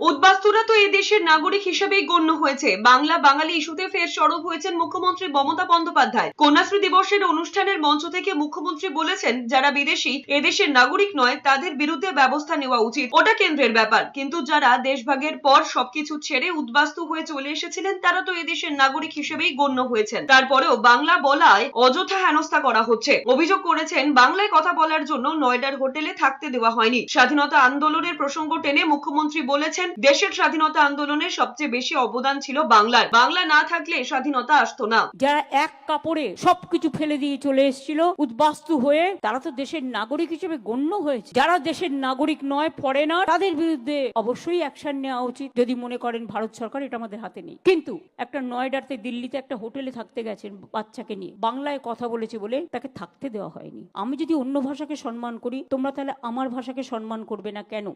উদ্বাস্তুরা তো এই দেশের নাগরিক হিসেবেই গণ্য হয়েছে। বাংলা বাঙালি ইস্যুতে ফের সরব হয়েছেন মুখ্যমন্ত্রী মমতা বন্দ্যোপাধ্যায়। কন্যাশ্রী দিবসের অনুষ্ঠানের মঞ্চ থেকে মুখ্যমন্ত্রী বলেছেন, যারা বিদেশি এদেশের নাগরিক নয়, তাদের বিরুদ্ধে ব্যবস্থা নেওয়া উচিত। ওটা কেন্দ্রের ব্যাপার। কিন্তু যারা দেশভাগের পর সবকিছু ছেড়ে উদ্বাস্তু হয়ে চলে এসেছিলেন, তারা তো এদেশের নাগরিক হিসেবেই গণ্য হয়েছেন। তারপরেও বাংলা বলায় অযথা হেনস্থা করা হচ্ছে। অভিযোগ করেছেন, বাংলায় কথা বলার জন্য নয়ডার হোটেলে থাকতে দেওয়া হয়নি। স্বাধীনতা আন্দোলনের প্রসঙ্গ টেনে মুখ্যমন্ত্রী বলেছেন দেশের স্বাধীনতা আন্দোলনে সবচেয়ে বেশি অবদান ছিল বাংলার। বাংলা না থাকলে স্বাধীনতা আসতো না। যারা এক কাপড়ে সবকিছু ফেলে দিয়ে চলে এসেছিল, উদ্বাস্তু হয়ে তারা তো দেশের নাগরিক হিসেবে গণ্য হয়েছে। যারা দেশের নাগরিক নয় ফরেনার তাদের বিরুদ্ধে অবশ্যই অ্যাকশন নেওয়া উচিত। যদি মনে করেন ভারত সরকার, এটা আমাদের হাতে নেই। কিন্তু একটা নয়ডাতে দিল্লিতে একটা হোটেলে থাকতে গেছেন বাচ্চাকে নিয়ে, বাংলায় কথা বলেছে বলে তাকে থাকতে দেওয়া হয়নি। আমি যদি অন্য ভাষাকে সম্মান করি, তোমরা তাহলে আমার ভাষাকে সম্মান করবে না কেন?